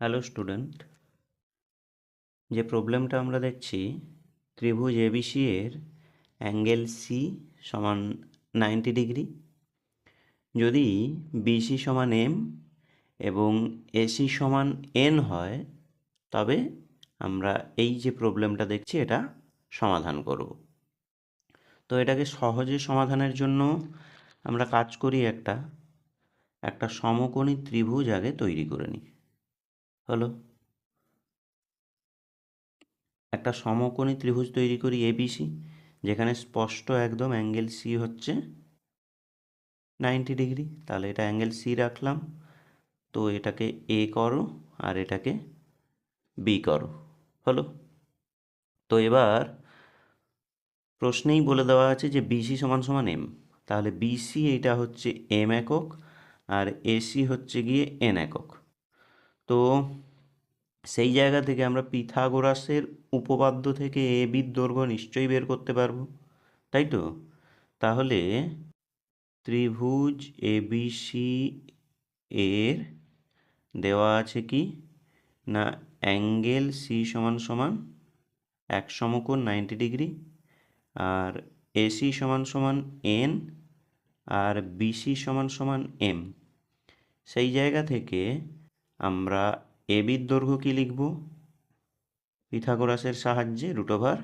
Hello student, যে প্রবলেমটা আমরা দেখছি, ত্রিভুজ এবিসি এর অ্যাঙ্গেল সি সমান নাইনটি ডিগ্রি। যদি বিসি সমান এম এবং এসি সমান এন হয়, তবে আমরা এই যে প্রবলেমটা দেখছি, এটা সমাধান করব। তো এটাকে সহজে সমাধানের জন্য আমরা কাজ করি একটা একটা সমকোণী ত্রিভুজ আগে তৈরি করে নিই। হলো একটা সমকোণী ত্রিভুজ তৈরি করি এবিসি যেখানে স্পষ্ট একদম অ্যাঙ্গেল সি হচ্ছে নাইনটি ডিগ্রি। তাহলে এটা অ্যাঙ্গেল সি রাখলাম। তো এটাকে এ করো আর এটাকে বি করো। হলো তো এবার প্রশ্নেই বলে দেওয়া আছে যে বিসি সমান সমান এম তাহলে বিসি এইটা হচ্ছে এম একক আর এসি হচ্ছে গিয়ে এন একক। তো সেই জায়গা থেকে আমরা পিথাগোরাসের উপপাদ্য থেকে এ বির দৈর্ঘ্য নিশ্চয়ই বের করতে পারব, তাই তো? তাহলে ত্রিভুজ এবিসি এর দেওয়া আছে কি? না, অ্যাঙ্গেল সি সমান সমান এক সমকোণ নাইনটি ডিগ্রি আর এসি সমান সমান এন আর বিসি সমান সমান এম। সেই জায়গা থেকে আমরা এবির দৈর্ঘ্য কী লিখব পিথাগোরাসের সাহায্যে root over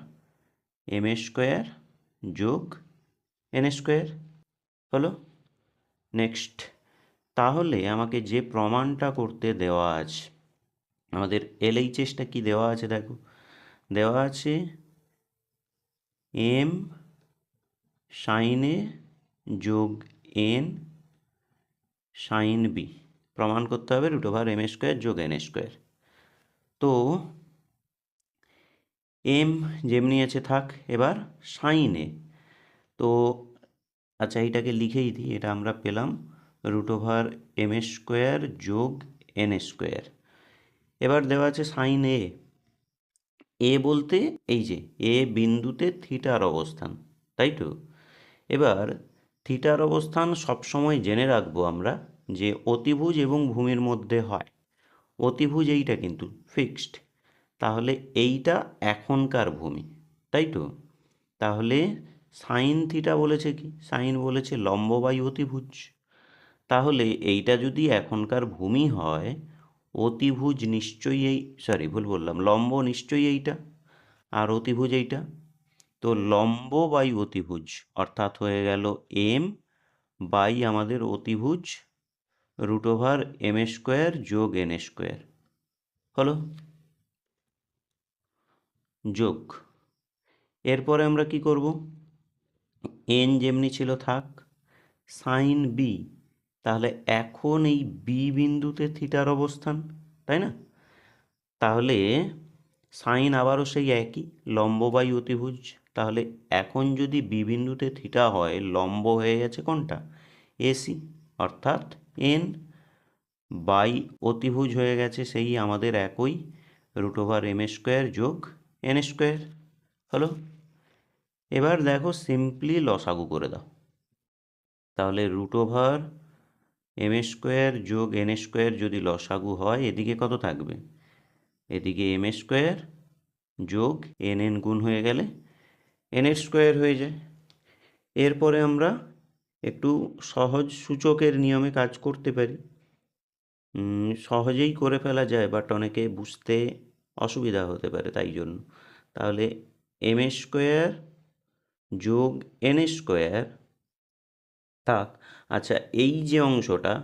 M A square যোগ এন স্কোয়ার। হলো নেক্সট। তাহলে আমাকে যে প্রমাণটা করতে দেওয়া আছে, আমাদের এলএইচএসটা কি দেওয়া আছে দেখো? দেওয়া আছে এম সাইন এ যোগ এন সাইন বি। প্রমাণ করতে হবে রুট ওভার এম স্কোয়ার যোগ এন স্কোয়ার তো এম যেমনি আছে থাক, এবার সাইনে তো আচ্ছা এইটাকে লিখেই দিই, এটা আমরা পেলাম রুট ওভার এম স্কোয়ার যোগ এন স্কোয়ার এবার দেওয়া আছে সাইন এ এ বলতে এই যে এ বিন্দুতে থিটার অবস্থান, তাই তো? এবার থিটার অবস্থান সবসময় জেনে রাখব আমরা যে অতিভুজ এবং ভূমির মধ্যে হয়। অতিভুজ এইটা কিন্তু ফিক্সড তাহলে এইটা এখনকার ভূমি, তাই তো? তাহলে সাইন থিটা বলেছে কি? সাইন বলেছে লম্ব বাই অতিভুজ। তাহলে এইটা যদি এখনকার ভূমি হয়, অতিভুজ নিশ্চয়ই এই সরি ভুল বললাম, লম্ব নিশ্চয়ই এইটা, আর অতিভুজ এইটা। তো লম্ব বাই অতিভুজ অর্থাৎ হয়ে গেল এম বাই আমাদের অতিভুজ রুট ওভার এম স্কোয়ার যোগ এন স্কোয়ার হলো? যোগ। এরপরে আমরা কি করব? এন যেমনি ছিল থাক সাইন বি তাহলে এখন এই বি বিন্দুতে থিটার অবস্থান, তাই না? তাহলে সাইন আবারও সেই একই, লম্ব বাই অতিভুজ। তাহলে এখন যদি বি বিন্দুতে থিটা হয়, লম্ব হয়ে গেছে কোনটা? এসি অর্থাৎ এন বাই অতিভুজ হয়ে গেছে সেই আমাদের একই রুট ওভার এম স্কোয়ার যোগ এন স্কোয়ার। হলো? এবার দেখো সিম্পলি লসাগু করে দাও। তাহলে রুট ওভার এম স্কোয়ার যোগ এন স্কোয়ার যদি লসাগু হয়, এদিকে কত থাকবে? এদিকে এম স্কোয়ার যোগ এন এন গুণ হয়ে গেলে এন স্কোয়ার হয়ে যায়। এরপরে আমরা একটু সহজ সূচকের নিয়মে কাজ করতে পারি। সহজেই করে ফেলা যায় বাট অনেকে বুঝতে অসুবিধা হতে পারে তাই জন্য। তাহলে এম স্কোয়ার যোগ এন স্কোয়ার থাক আচ্ছা এই যে অংশটা,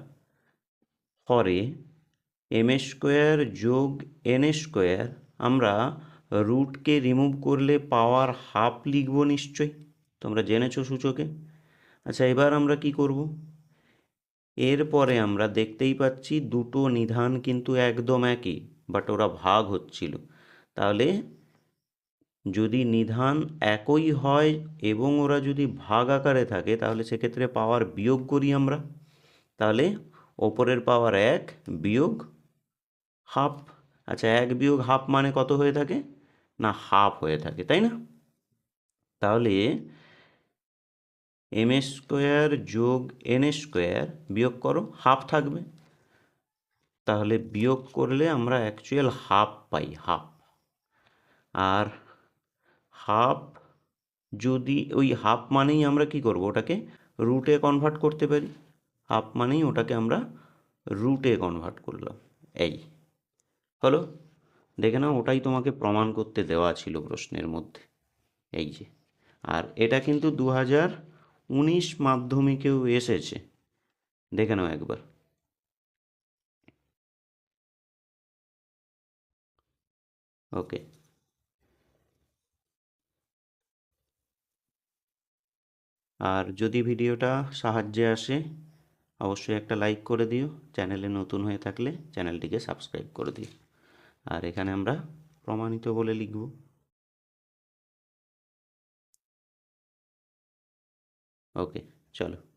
পরে এম স্কোয়ার যোগ এন স্কোয়ার আমরা রুটকে রিমুভ করলে পাওয়ার হাফ লিখব নিশ্চয়ই? তোমরা জেনেছো সূচকে? আচ্ছা এবার আমরা কি করব? এরপরে আমরা দেখতেই পাচ্ছি দুটো নিধান কিন্তু একদম একই বাট ওরা ভাগ হচ্ছিল। তাহলে যদি নিধান একই হয় এবং ওরা যদি ভাগ আকারে থাকে, তাহলে সেক্ষেত্রে পাওয়ার বিয়োগ করি আমরা। তাহলে ওপরের পাওয়ার এক বিয়োগ হাফ আচ্ছা এক বিয়োগ হাফ মানে কত হয়ে থাকে? না হাফ হয়ে থাকে, তাই না? তাহলে এম স্কোয়ার যোগ এন স্কোয়ার বিয়োগ করো হাফ থাকবে। তাহলে বিয়োগ করলে আমরা অ্যাকচুয়াল হাফ পাই হাফ আর হাফ যদি, ওই হাফ মানেই আমরা কি করব, ওটাকে রুটে কনভার্ট করতে পারি। হাফ মানেই ওটাকে আমরা রুটে কনভার্ট করলাম, এই। হলো? দেখে নাও, ওটাই তোমাকে প্রমাণ করতে দেওয়া ছিল প্রশ্নের মধ্যে, এই যে। আর এটা কিন্তু দু হাজার উনিশ মাধ্যমিকেও এসেছে। দেখে নাও একবার। ওকে। আর যদি ভিডিওটা সাহায্যে আসে, অবশ্যই একটা লাইক করে দিও। চ্যানেলে নতুন হয়ে থাকলে চ্যানেলটিকে সাবস্ক্রাইব করে দিও। আর এখানে আমরা প্রমাণিত বলে লিখব। ওকে চলো